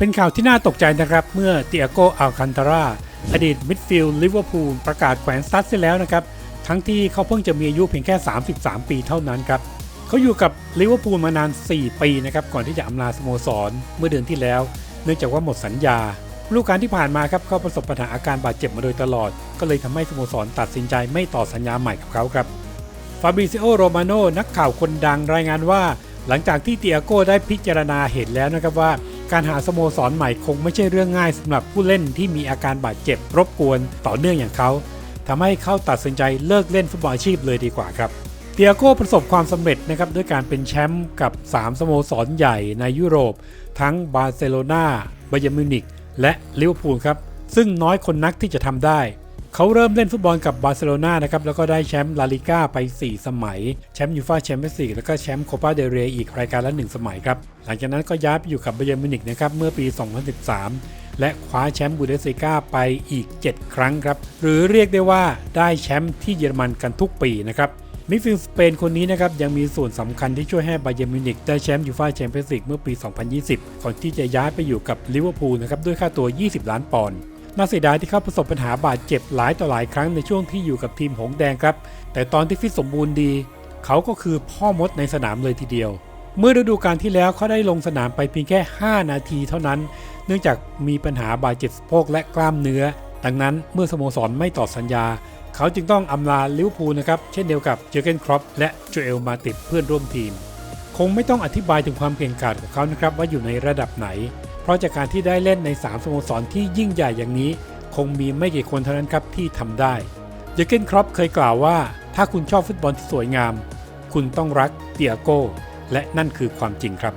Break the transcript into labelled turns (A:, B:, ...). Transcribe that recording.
A: เป็นข่าวที่น่าตกใจนะครับเมื่อเตียโกอัลคันตาราอดีตมิดฟิลด์ลิเวอร์พูลประกาศแขวนสตั๊ดเสียแล้วนะครับ ทั้งที่เขาเพิ่งจะมีอายุเพียงแค่ 33 ปีเท่านั้นครับเขาอยู่กับลิเวอร์พูลมานาน 4 ปีนะครับก่อนที่จะอำลาสโมสรเมื่อเดือนที่แล้ว เนื่องจากว่าหมดสัญญาฤดูกาลที่ผ่านมาครับเขาประสบปัญหาอาการบาดเจ็บมาโดยตลอด ก็เลยทำให้สโมสรตัดสินใจไม่ต่อสัญญาใหม่กับเขาครับฟาบริซิโอโรมาโนนักข่าวคนดังรายงานว่า หลังจากที่เตียโก้ได้พิจารณาเห็นแล้วนะครับว่า การหาสโมสรใหม่คงไม่ใช่เรื่องง่ายสำหรับผู้เล่นที่มีอาการบาดเจ็บรบกวนต่อเนื่องอย่างเขาทำให้เขาตัดสินใจเลิกเล่นฟุตบอลอาชีพเลยดีกว่าครับเตียโก้ประสบความสำเร็จนะครับด้วยการเป็นแชมป์กับ 3 สโมสรใหญ่ในยุโรป ทั้งบาร์เซโลนาบาเยมิวนิกและลิเวอร์พูลครับ ซึ่งน้อยคนนักที่จะทำได้ เขาเริ่มเล่นฟุตบอลกับบาร์เซโลนานะครับแล้วก็ได้แชมป์ลาลิก้าไป 4 สมัย แชมป์ยูฟ่าแชมเปี้ยนส์ลีกแล้วก็แชมป์โคปาเดเรย์อีกรายการละ 1 สมัยครับ หลังจากนั้นก็ย้ายไปอยู่กับไบเยร์นมิวนิกนะครับเมื่อปี 2013 และคว้าแชมป์บูเดสลิก้าไปอีก 7 ครั้งครับ หรือเรียกได้ว่าได้แชมป์ที่เยอรมันกันทุกปีนะครับมิดฟิลด์สเปนคนนี้นะครับยังมีส่วนสำคัญที่ช่วยให้บาเยร์มิวนิกได้แชมป์ยูฟ่าแชมเปี้ยนส์ลีกเมื่อปี 2020 ก่อนที่จะย้ายไปอยู่กับลิเวอร์พูลนะครับด้วยค่าตัว 20 ล้านปอนด์ น่าเสียดายที่เขาประสบปัญหาบาดเจ็บหลายต่อหลายครั้งในช่วงที่อยู่กับทีมหงสแดงครับ แต่ตอนที่ฟิตสมบูรณ์ดี เขาก็คือพ่อมดในสนามเลยทีเดียว เมื่อฤดูกาลที่แล้วเขาได้ลงสนามไปเพียงแค่ 5 นาทีเท่านั้น เนื่องจากมีปัญหาบาดเจ็บสะโพกและกล้ามเนื้อ ดังนั้นเมื่อสโมสรไม่ต่อสัญญา เขาจึงต้องอำลาลิเวอร์พูลนะครับเช่นเดียวกับเจอเกนครอปและโจเอลมาติดเพื่อนร่วมทีม คงไม่ต้องอธิบายถึงความเก่งกาจของเขานะครับว่าอยู่ในระดับไหน เพราะจากการที่ได้เล่นใน 3สโมสรที่ยิ่งใหญ่อย่างนี้ คงมีไม่กี่คนเท่านั้นครับที่ทำได้เยเกนครอปเคยกล่าวว่า ถ้าคุณชอบฟุตบอลที่สวยงาม คุณต้องรักเตียโก้และนั่นคือความจริงครับ